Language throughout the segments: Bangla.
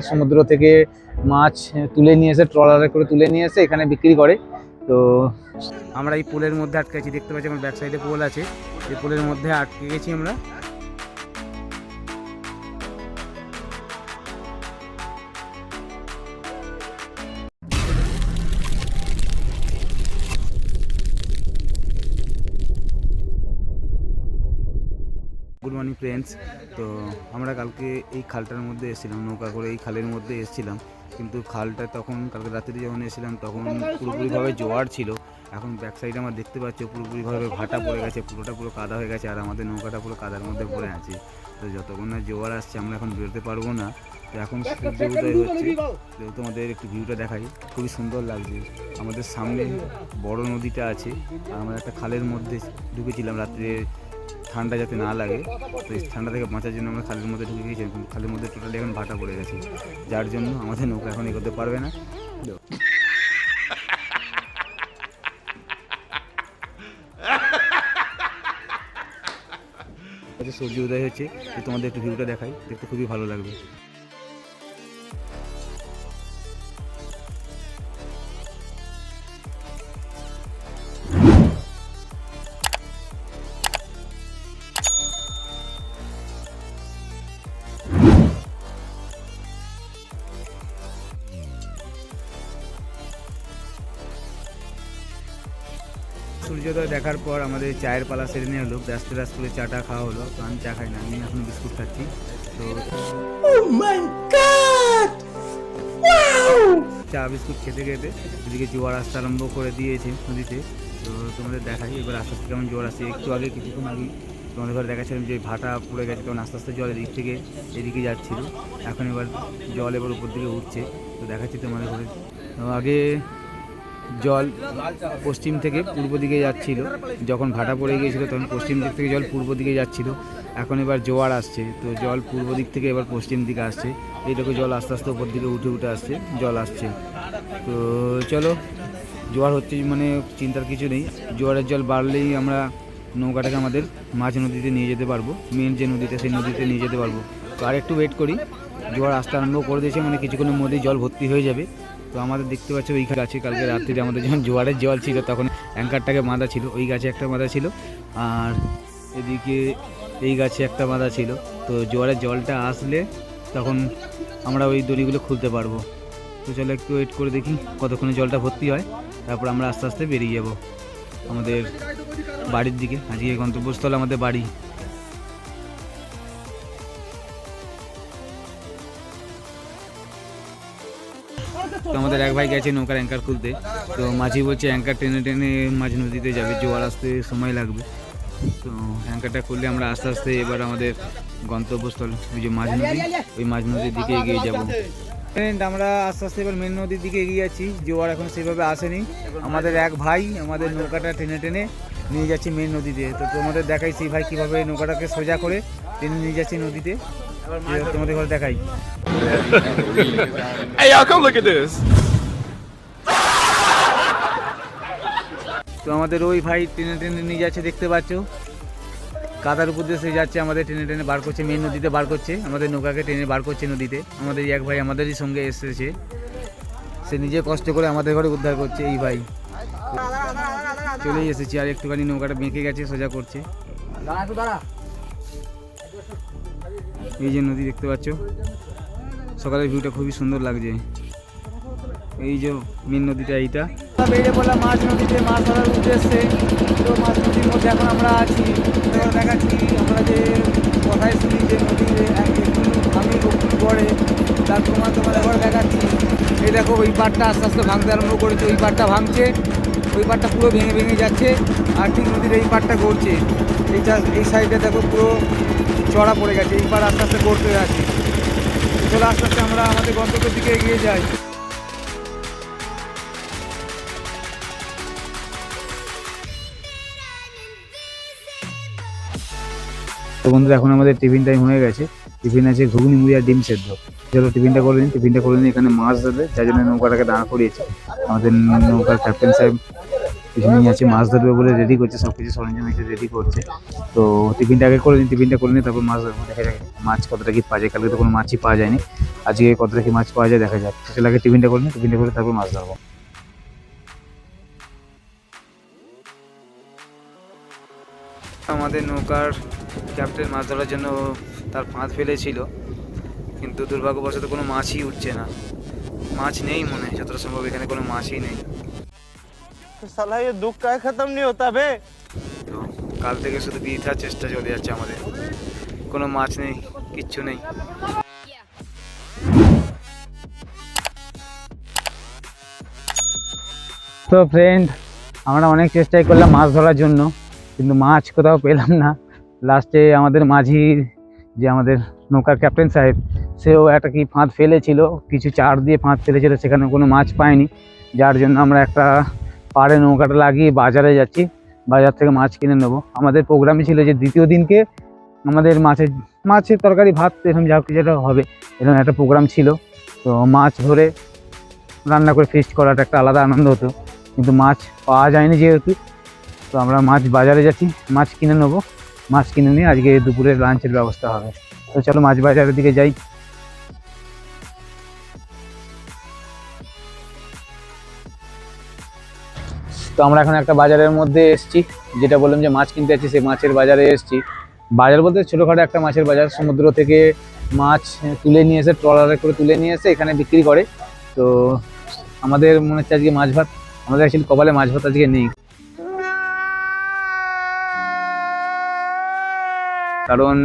সমুদ্র থেকে মাছ তুলে নিয়ে এসে, ট্রলারে করে তুলে নিয়ে এসে এখানে বিক্রি করে। তো আমরা এই পুলের মধ্যে আটকে আছি। দেখতে পাচ্ছি আমার ব্যাক সাইডে পোল আছে। এই পুলের মধ্যে আটকে গেছি আমরা। গুড মর্নিং ফ্রেন্ডস তো আমরা কালকে এই খালটার মধ্যে এসেছিলাম, নৌকা করে এই খালের মধ্যে এসেছিলাম। কিন্তু খালটা তখন, কালকে রাত্রে যখন এসেছিলাম, তখন পুরোপুরিভাবে জোয়ার ছিল। এখন ব্যাক সাইডে আমরা দেখতে পাচ্ছি পুরোপুরিভাবে ভাটা পড়ে গেছে, পুরোটা পুরো কাদা হয়ে গেছে, আর আমাদের নৌকাটা পুরো কাদার মধ্যে পড়ে আছে। তো যতক্ষণ না জোয়ার আসছে, আমরা এখন বেরোতে পারব না। তো এখন সূর্য উদয় হচ্ছে। তো তোমাদের একটু ভিউটা দেখাই। খুবই সুন্দর লাগছে। আমাদের সামনে বড় নদীটা আছে। আর আমরা একটা খালের মধ্যে ঢুকেছিলাম রাত্রে ঠান্ডা যাতে না লাগে তো ঠান্ডা থেকে বাঁচার জন্য আমরা খালের মধ্যে ঢুকে গিয়েছি খালের মধ্যে টোটালি এখন ভাটা পড়ে গেছে। যার জন্য আমাদের নৌকা এখন এগোতে পারবে না। আচ্ছা, সূর্য উদয় হচ্ছে তোমাদের একটু ভিউটা দেখাই দেখতে খুবই ভালো লাগবে। সূর্যোদয় দেখার পর আমাদের চায়ের পালা সেরে নিয়ে হলো ব্যস্ত ব্যস্ত করে চাটা খাওয়া হলো। তো আমি চা খাই না আমি এখন বিস্কুট খাচ্ছি। তো চা বিস্কুট খেতে খেতে এদিকে জোয়ার আসতে আরম্ভ করে দিয়েছে নদীতে। তো তোমাদের দেখাই এবার আস্তে আস্তে কেমন জোয়ার আসছে। একটু আগে কিছুক্ষণ আগে তোমাদের ঘরে দেখাচ্ছিলাম যে ভাটা পড়ে গেছে তখন আস্তে আস্তে জল এদিক থেকে এদিকে যাচ্ছিল। এখন এবার জল এবার উপর দিকে উঠছে। তো দেখাচ্ছি তোমাদের ঘরে। তো আগে জল পশ্চিম থেকে পূর্ব দিকে যাচ্ছিল। যখন ভাটা পড়ে গিয়েছিল তখন পশ্চিম দিক থেকে জল পূর্ব দিকে যাচ্ছিল। এখন এবার জোয়ার আসছে, তো জল পূর্ব দিক থেকে এবার পশ্চিম দিকে আসছে। এইটুকু জল আস্তে আস্তে উপর দিকে উঠে উঠে আসছে, জল আসছে। তো চলো, জোয়ার হচ্ছে মানে চিন্তার কিছু নেই। জোয়ারের জল বাড়লেই আমরা নৌকাটাকে আমাদের মাঝ নদীতে নিয়ে যেতে পারব। মেন যে নদীতে সেই নদীতে নিয়ে যেতে পারব। তো আর একটু ওয়েট করি। জোয়ার আসতে আরম্ভ করে দিয়েছে মানে কিছুক্ষণের মধ্যেই জল ভর্তি হয়ে যাবে। তো আমাদের দেখতে পাচ্ছি ওই গাছে কালকে রাত্রিতে আমাদের যখন জোয়ারের জল ছিল তখন অ্যাঙ্কারটাকে বাঁধা ছিল, ওই গাছে একটা বাঁধা ছিল। আর এদিকে এই গাছে একটা বাঁধা ছিল। তো জোয়ারের জলটা আসলে তখন আমরা ওই দড়িগুলো খুলতে পারব। তো চলো একটু ওয়েট করে দেখি কতক্ষণে জলটা ভর্তি হয়। তারপর আমরা আস্তে আস্তে বেরিয়ে যাব আমাদের বাড়ির দিকে। আজকে গন্তব্যস্থল আমাদের বাড়ি। তো আমাদের এক ভাই গেছে নৌকার অ্যাঙ্কার খুলতে। তো মাঝি বলছে অ্যাঙ্কার টেনে টেনে মাঝ নদীতে যাবে, জোয়ার আসতে সময় লাগবে। তো অ্যাঙ্কারটা খুললে আমরা আস্তে আস্তে এবার আমাদের গন্তব্যস্থল, ওই যে মাঝ নদী, ওই মাঝ নদীর দিকে এগিয়ে যাব। আমরা আস্তে আস্তে এবার মেন নদীর দিকে এগিয়ে যাচ্ছি, জোয়ার এখন সেভাবে আসেনি। আমাদের এক ভাই আমাদের নৌকাটা টেনে টেনে নিয়ে যাচ্ছি মেন নদীতে। তো তোমাদের দেখাই সেই ভাই কীভাবে নৌকাটাকে সোজা করে টেনে নিয়ে যাচ্ছে নদীতে। তোমাদের ঘরে দেখাই। Hey, y'all, come look at this. তো আমাদের ওই ভাই টেনে টেনে নিয়ে যাচ্ছে দেখতে পাচ্ছ? কাদার উপর দিয়ে যাচ্ছে আমাদের টেনে টেনে বার করছে মেন নদীতে বার করছে। আমাদের নৌকাকে টেনে বার করছে নদীতে। আমাদের এক ভাই আমাদেরই সঙ্গে এসেছে। সে নিজে কষ্ট করে আমাদের ঘরে উদ্ধার করছে এই ভাই। চলেই এসেছি আর একটুখানি নৌকাটা বেঁকে গেছে সোজা করছে। এই যে নদী দেখতে পাচ্ছ? সকালের ভিউটা খুবই সুন্দর লাগছে। এই যে মেন নদীটা, এইটা। বেরিয়ে পড়লাম মাছ নদীতে, মাছ ধরার উদ্দেশ্যে। তো মাছ নদীর মধ্যে এখন আমরা আছি। দেখাচ্ছি আমরা যে কথায় শুনি যে নদীর আমি একটু পরে তার প্রমাণ তোমাদের এবার দেখাচ্ছি। এই দেখো, ওই পাটটা আস্তে আস্তে ভাঙতে আরম্ভ করেছে। ওই পাটটা ভাঙছে, ওই পাটটা পুরো ভেঙে ভেঙে যাচ্ছে আর ঠিক নদীর এই পাটটা গড়ছে। এইটা এই সাইডে দেখো পুরো চড়া পড়ে গেছে। এই পাট আস্তে আস্তে গড়তে যাচ্ছে চলে আস্তে আস্তে আমরা আমাদের গন্তব্যের দিকে এগিয়ে যাই। তো বন্ধুরা, এখন আমাদের টিফিন টাইম হয়ে গেছে। টিফিন আছে ঘুগনি, মুড়ি আর ডিম সেদ্ধ। চলো টিফিনটা করে নিন টিফিনটা করে নিন এখানে মাছ দেবে, যার জন্য নৌকাটাকে দাঁড় করিয়েছে। আমাদের নৌকার ক্যাপ্টেন সাহেব নিয়ে আছে মাছ ধরবে বলে রেডি করছে সব কিছু সরঞ্জাম এসে রেডি করছে। তো টিফিনটা আগে করে নিন টিফিনটা করে নিই তারপর মাছ ধরবো, দেখা যাক মাছ কতটা কি পাওয়া যায়। কালকে তো কোনো মাছই পাওয়া যায়নি। আজকে কতটা কি মাছ পাওয়া যায় দেখা যাক। সেটা আগে টিফিনটা করে নিই টিফিনটা করে তারপর মাছ ধরবো। আমাদের নৌকার ক্যাপ্টেন মাছ ধরার জন্য তার ফাঁদ ফেলেছিল, কিন্তু দুর্ভাগ্যবশত কোনো মাছই উঠছে না। মাছ নেই মনে হয়, যতটা সম্ভব এখানে কোনো মাছই নেই। সালা দুঃখ কায় খতম নি হতা বে? কাল থেকে শুধু বৃথা চেষ্টা চলে যাচ্ছে আমাদের। কোনো মাছ নেই কিচ্ছু নেই। তো ফ্রেন্ড আমরা অনেক চেষ্টাই করলাম মাছ ধরার জন্য কিন্তু মাছ কোথাও পেলাম না। লাস্টে আমাদের মাঝির যে আমাদের নৌকার ক্যাপ্টেন সাহেব সেও একটা কি ফাঁদ ফেলেছিল কিছু চার দিয়ে ফাঁদ ফেলেছিল সেখানে কোনো মাছ পায়নি। যার জন্য আমরা একটা পাড়ে নৌকাটা লাগিয়ে বাজারে যাচ্ছি, বাজার থেকে মাছ কিনে নেব। আমাদের প্রোগ্রামে ছিল যে দ্বিতীয় দিনকে আমাদের মাছের মাছের তরকারি, ভাত, এরকম যা একটা হবে, এরকম একটা প্রোগ্রাম ছিল। তো মাছ ধরে রান্না করে ফিস্ট করাটা একটা আলাদা আনন্দ হতো। কিন্তু মাছ পাওয়া যায়নি যেহেতু, তো আমরা মাছ বাজারে যাচ্ছি, মাছ কিনে নেব। মাছ কিনে নিয়ে আজকে দুপুরের লাঞ্চের ব্যবস্থা হবে। তো চলো মাছ বাজারের দিকে যাই। তো আমরা এখন একটা বাজারের মধ্যে এসেছি। যেটা বললাম যে মাছ কিনতে আছি সেই মাছের বাজারে এসেছি। বাজার বলতে ছোটোখাটো একটা মাছের বাজার। সমুদ্র থেকে মাছ তুলে নিয়ে এসে, ট্রলারে করে তুলে নিয়ে এসে এখানে বিক্রি করে। তো আমাদের মনে হচ্ছে আজকে মাছ ভাত। আমাদের অ্যাকচুয়ালি কপালে মাছ ভাত আজকে নেই। কারণ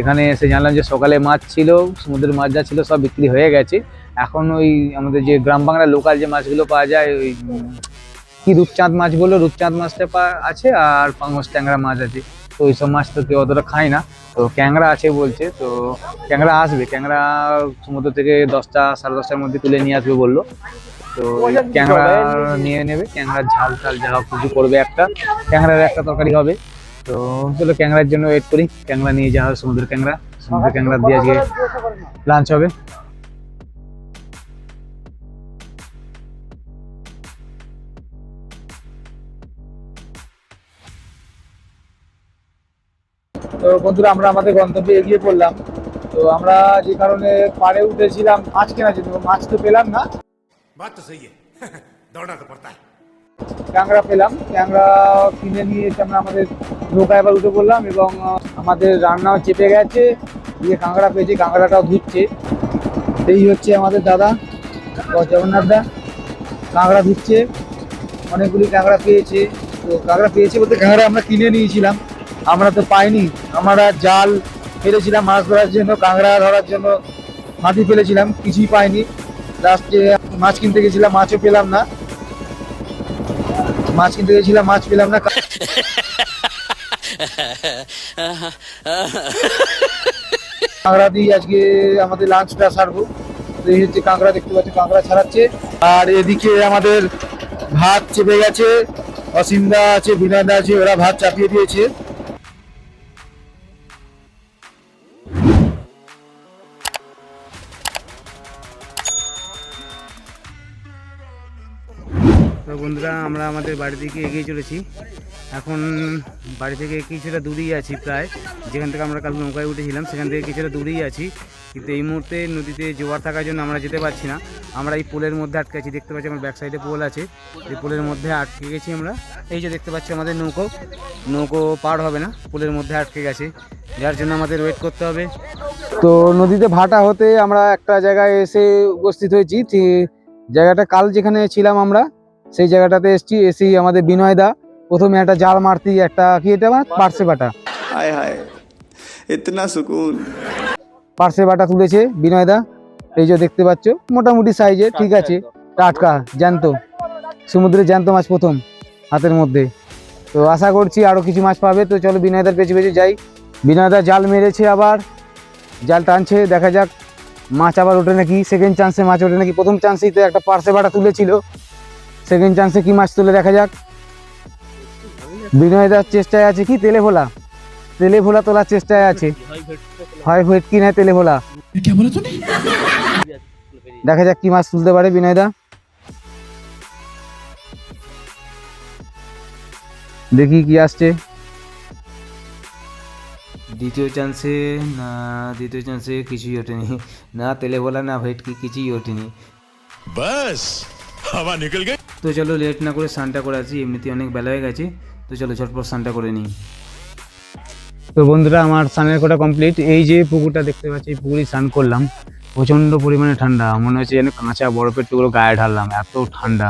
এখানে এসে জানলাম যে সকালে মাছ ছিল, সমুদ্রের মাছ যা ছিল সব বিক্রি হয়ে গেছে। এখন ওই আমাদের যে গ্রাম বাংলার লোকাল যে মাছগুলো পাওয়া যায়, ওই কি রূপচাঁদ মাছ বলল? রূপচাঁদ মাছটা আছে আর পাঙ্গস ট্যাংরা মাছ আছে। তো ওইসব মাছ তো কেউ অতটা খায় না। তো ক্যাংরা আছে বলছে, তো ক্যাংরা আসবে। ক্যাংরা সমুদ্র থেকে দশটা, সাড়ে দশটার মধ্যে তুলে নিয়ে আসবে বলল। তো ক্যাংরা নিয়ে নেবে। ক্যাংরার ঝাল টাল যা কিছু করবে একটা। ক্যাংরার একটা তরকারি হবে। তো চলো ক্যাংরার জন্য ওয়েট করি। ক্যাংরা নিয়ে যাওয়া হবে, সমুদ্রের ক্যাংরা সমুদ্রের ক্যাংরা দিয়ে আজকে লাঞ্চ হবে। তো বন্ধুরা আমরা আমাদের গন্তব্যে এগিয়ে পড়লাম। তো আমরা যে কারণে পাড়ে উঠেছিলাম মাছ কেনার জন্য মাছ তো পেলাম না। ট্যাংরা পেলাম। ট্যাংরা কিনে নিয়ে এসে আমরা আমাদের নৌকা এবার উঠে পড়লাম এবং আমাদের রান্নাও চেপে গেছে। দিয়ে কাঁকড়া পেয়েছি কাঁকড়াটাও ধুচ্ছে। এই হচ্ছে আমাদের দাদা জগন্নাথদা কাঁকড়া ধুচ্ছে। অনেকগুলি কাঁকড়া পেয়েছে। তো কাঁকড়া পেয়েছে বলতে কাঁকড়া আমরা কিনে নিয়েছিলাম। আমরা তো পাইনি। আমরা জাল ফেলেছিলাম, মাছ ধরার জন্য, কাঁকড়া ধরার জন্য মাটি ফেলেছিলাম, কিছুই পাইনি। লাস্টে মাছ কিনতে গেছিলাম, মাছও পেলাম না। মাছ কিনতে গেছিলাম, মাছ পেলাম না। কাঁকড়া দিয়ে আজকে আমাদের লাঞ্চটা সারবো। এই হচ্ছে কাঁকড়া, দেখতে পাচ্ছি কাঁকড়া ছাড়াচ্ছে। আর এদিকে আমাদের ভাত চেপে গেছে। অসিন্দা আছে বিনয়দা আছে, ওরা ভাত চাপিয়ে দিয়েছে। তো বন্ধুরা, আমরা আমাদের বাড়ি থেকে এগিয়ে চলেছি। এখন বাড়ি থেকে কিছুটা দূরেই আছি প্রায়। যেখান থেকে আমরা কাল নৌকায় উঠেছিলাম, সেখান থেকে কিছুটা দূরেই আছি। কিন্তু এই মুহূর্তে নদীতে জোয়ার থাকার জন্য আমরা যেতে পারছি না। আমরা এই পোলের মধ্যে আটকে আছি, দেখতে পাচ্ছি আমার ব্যাক সাইডে পোল আছে। এই পোলের মধ্যে আটকে গেছি আমরা। এই যে দেখতে পাচ্ছি আমাদের নৌকো। নৌকো পার হবে না, পোলের মধ্যে আটকে গেছে। যার জন্য আমাদের ওয়েট করতে হবে। তো নদীতে ভাটা হতে আমরা একটা জায়গায় এসে উপস্থিত হয়েছি। জায়গাটা কাল যেখানে ছিলাম আমরা সেই জায়গাটাতে এসছি এসেই আমাদের বিনয় দা প্রথমে একটা জাল মারতি একটা কি এটা পার্সে বাটা। হায় হায় সুকুন। পার্সে বাটা তুলেছে বিনয় দা। এই যে দেখতে পাচ্ছ মোটামুটি সাইজে ঠিক আছে টাটকা জ্যান্ত। সমুদ্রে জ্যান্ত মাছ প্রথম হাতের মধ্যে। তো আশা করছি আরও কিছু মাছ পাবে। তো চলো বিনয়দার পেছে পেছে যাই। বিনয়দা জাল মেরেছে আবার। জাল টানছে দেখা যাক। মাছ আবার ওঠে নাকি? সেকেন্ড চান্সে মাছ ওঠে নাকি? প্রথম চান্সেই তো একটা পার্সে বাটা তুলেছিল। সেকেন্ড চান্সে কি মাছ তুলে দেখা যাক? বিনয়দার চেষ্টায় আছে কি? তেলে ভোলা। তেলে ভোলা তোলার চেষ্টায় আছে। হয় ভেটকি না তেলে ভোলা। দেখা যাক কি মাছ তুলতে পারে বিনয়দা দেখি কি আসছে। দ্বিতীয় চান্সে না দ্বিতীয় চান্সে কিছুই ওঠেনি। না তেলে বলা না ভেটকি কিছুই ওঠেনি। বাস হাওয়া নিকল গই তো চলো লেট না করে স্নানটা করে আসি এমনিতে অনেক বেলা হয়ে গেছে। তো চলো ঝটপট স্নানটা করে নিই। তো বন্ধুরা আমার স্নানের করা কমপ্লিট এই যে পুকুরটা দেখতে পাচ্ছি এই পুকুরে স্নান করলাম। প্রচণ্ড পরিমাণে ঠান্ডা। মনে হচ্ছে যেন কাঁচা বরফের টুকরো গায়ে ঢাললাম এত ঠান্ডা।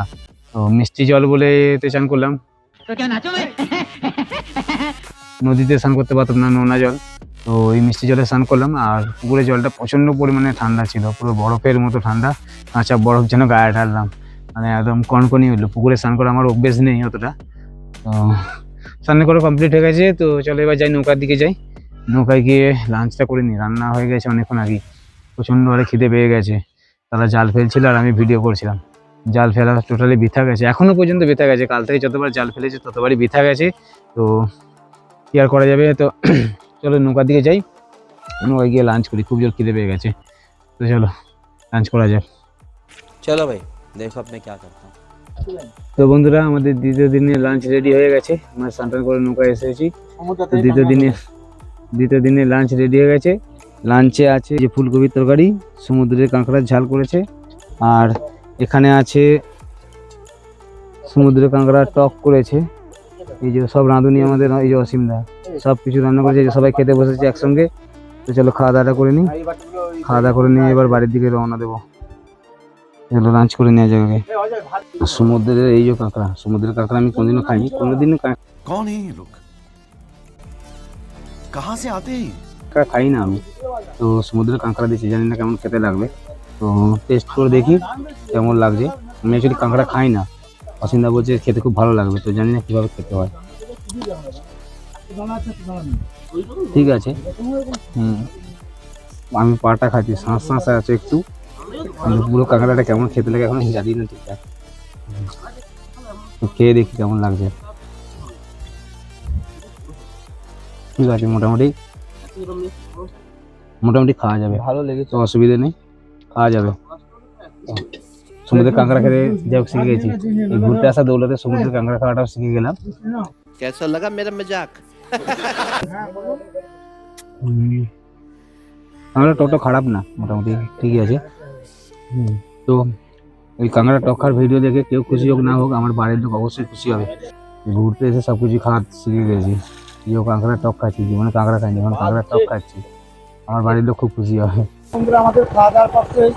তো মিষ্টি জল বলে এতে চান করলাম নদীতে স্নান করতে পারতাম না নোনা জল। তো এই মিষ্টি জলে স্নান করলাম আর পুকুরের জলটা প্রচণ্ড পরিমাণে ঠান্ডা ছিল পুরো বরফের মতো ঠান্ডা। কাঁচা বরফ যেন গায়ে ঢাললাম। মানে একদম কনকনি হলো। পুকুরে স্নান করা আমার অভ্যেস নেই অতটা। তো স্নান করা কমপ্লিট হয়ে গেছে, তো চলো এবার যাই নৌকার দিকে যাই। নৌকায় গিয়ে লাঞ্চটা করে নিই। রান্না হয়ে গেছে অনেকক্ষণ আগে প্রচণ্ড আরে খিদে পেয়ে গেছে। তারা জাল ফেলছিল আর আমি ভিডিও করছিলাম। জাল ফেলা টোটালি বৃথা গেছে। এখনও পর্যন্ত বৃথা গেছে। কাল থেকে যতবার জাল ফেলেছে, ততবারই বৃথা গেছে। তো কী আর করা যাবে? তো চলো নৌকার দিকে যাই। নৌকায় গিয়ে লাঞ্চ করি। খুব জোর খিদে পেয়ে গেছে। তো চলো লাঞ্চ করা যাক। চলো ভাই। দেখো আপনি কি করতে তো বন্ধুরা আমাদের দ্বিতীয় দিনে লাঞ্চ রেডি হয়ে গেছে। আমরা স্নান করে নৌকায় এসেছি। দ্বিতীয় দিনে দ্বিতীয় দিনে লাঞ্চ রেডি হয়ে গেছে। লাঞ্চে আছে যে ফুলকপির তরকারি সমুদ্রের কাঁকড়ার ঝাল করেছে। আর এখানে আছে সমুদ্রের কাঁকড়া টক করেছে। এই যে সব রাঁধুনি আমাদের এই যে অসীমদা সব কিছু রান্না করেছে। যে সবাই খেতে বসেছে একসঙ্গে। তো চলো খাওয়া দাওয়াটা করে নিই। খাওয়া দাওয়া করে নিয়ে এবার বাড়ির দিকে রওনা দেবো। এগুলো লাঞ্চ করে নেওয়া যাবে। সমুদ্রের এই যে কাঁকড়া সমুদ্রের কাঁকড়া আমি কোনোদিনও খাইনি কোনোদিনও কোন এই লোক? কাহা সে আতে খাই না আমি। তো সমুদ্রের কাঁকড়া দিয়েছি জানি না কেমন খেতে লাগবে। তো টেস্ট করে দেখি কেমন লাগছে। আমি অ্যাকচুয়ালি কাঁকড়া খাই না। অসিন্দা বলছে খেতে খুব ভালো লাগবে তো জানি না কীভাবে খেতে হয়। ঠিক আছে। হুম। আমি পাটা খাচ্ছি শাঁস শাঁস আছে একটু। পুরো কাঁকড়াটা কেমন খেতে লাগে এখন জানি না ঠিকঠাক খেয়ে দেখি কেমন লাগছে ঠিক আছে মোটামুটি মোটামুটি খাওয়া যাবে ভালো লেগেছে অসুবিধা নেই খাওয়া যাবে সমুদ্রের কাঁকড়া খেতে যাই হোক শিখে গেছি এই ঘুরতে আসা দৌলতে সমুদ্রের কাঁকড়া খাওয়াটাও শিখে গেলাম কেসা লাগা মেরা মজাক আমরা টোটো খারাপ না মোটামুটি ঠিকই আছে তো ওই কাঁকড়া টক খাওয়ার ভিডিও দেখে কেউ খুশি হোক না হোক আমার বাড়ির লোক অবশ্যই খুশি হবে ঘুরতে এসে সব কিছু খাওয়া শিখে গেছি কেউ কাঁকড়া টক খাচ্ছি জীবনে কাঁকড়া খাইনি এখন কাঁকড়া টক খাচ্ছি আমার বাড়ির লোক খুব খুশি হবে বন্ধুরা আমাদের খাওয়া দাওয়ার পর শেষ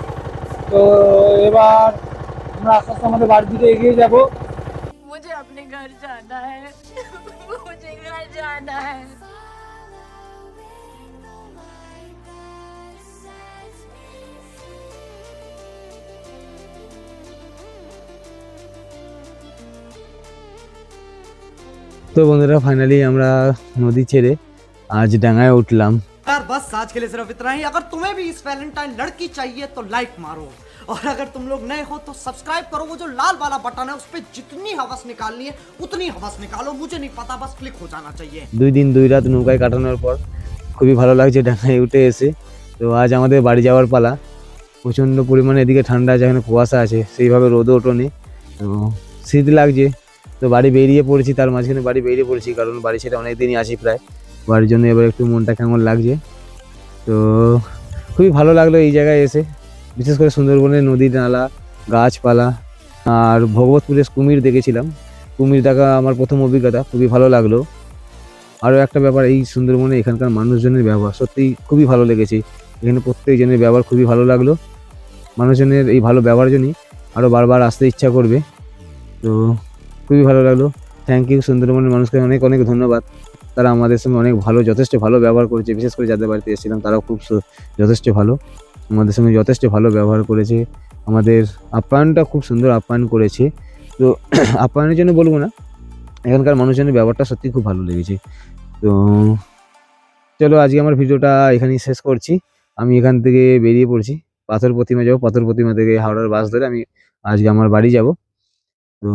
তো এবার আমরা আস্তে আস্তে আমাদের বাড়ির দিকে এগিয়ে যাব मुझे अपने घर जाना है मुझे घर जाना है তো বন্ধুরা ফাইনালি আমরা নদী ছেড়ে আজ ডাঙায় উঠলাম यार बस आज के लिए सिर्फ इतना ही अगर तुम्हें भी इस वैलेंटाइन लड़की चाहिए तो लाइक मारो और अगर तुम लोग नए हो तो सब्सक्राइब करो वो जो लाल वाला बटन है उस पर जितनी हवस निकालनी है उतनी हवस निकालो मुझे नहीं पता बस क्लिक हो जाना चाहिए দুই দিন দুই রাত নৌকায় কাটানোর পর খুবই ভালো লাগছে ডাঙায় উঠে এসে তো আজ আমাদের বাড়ি যাওয়ার পালা প্রচণ্ড পরিমাণে এদিকে ঠান্ডা আছে এখানে কুয়াশা আছে সেইভাবে রোদও ওঠোনি তো শীত লাগছে তো বাড়ি বেরিয়ে পড়েছি, তার মাঝখানে বাড়ি বেরিয়ে পড়েছি, কারণ বাড়ি ছেড়ে অনেক দিনই আছি প্রায়। বাড়ির জন্য এবার একটু মনটা কেমন লাগছে। তো খুবই ভালো লাগল এই জায়গায় এসে। বিশেষ করে সুন্দরবনের নদী নালা, গাছপালা, আর ভগবতপুরে কুমির দেখেছিলাম। কুমির দেখা আমার প্রথম অভিজ্ঞতা, খুবই ভালো লাগল। আরও একটা ব্যাপার, এই সুন্দরবনে এখানকার মানুষজনের ব্যবহার সত্যি খুবই ভালো লেগেছে। এখানে প্রত্যেকজনের ব্যবহার খুবই ভালো লাগল। মানুষজনের এই ভালো ব্যবহার জন্যই আরও বারবার আসতে ইচ্ছা করবে। তো খুবই ভালো লাগল। থ্যাংক ইউ সুন্দরবনের মানুষকে অনেক অনেক ধন্যবাদ। তারা আমাদের সঙ্গে অনেক ভালো, যথেষ্ট ভালো ব্যবহার করেছে। বিশেষ করে যাদের বাড়িতে এসেছিলাম, তারাও খুব যথেষ্ট ভালো। আমাদের সঙ্গে যথেষ্ট ভালো ব্যবহার করেছে। আমাদের আপ্যায়নটা খুব সুন্দর আপ্যায়ন করেছে। তো আপ্যায়নের জন্য বলব না, এখানকার মানুষজনের ব্যবহারটা সত্যি খুব ভালো লেগেছে। তো চলো, আজকে আমার ভিডিওটা এখানেই শেষ করছি। আমি এখান থেকে বেরিয়ে পড়ছি। পাথর প্রতিমা যাব। পাথর প্রতিমা থেকে হাওড়ার বাস ধরে আমি আজকে আমার বাড়ি যাব। তো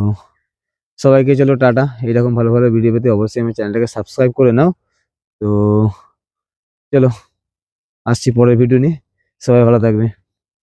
সবাইকে চলো টাটা। এরকম ভালো ভালো ভিডিও পেতে অবশ্যই আমার চ্যানেলটাকে সাবস্ক্রাইব করে নাও। তো চলো, আসছি পরের ভিডিও নিয়ে। সবাই ভালো থাকবে।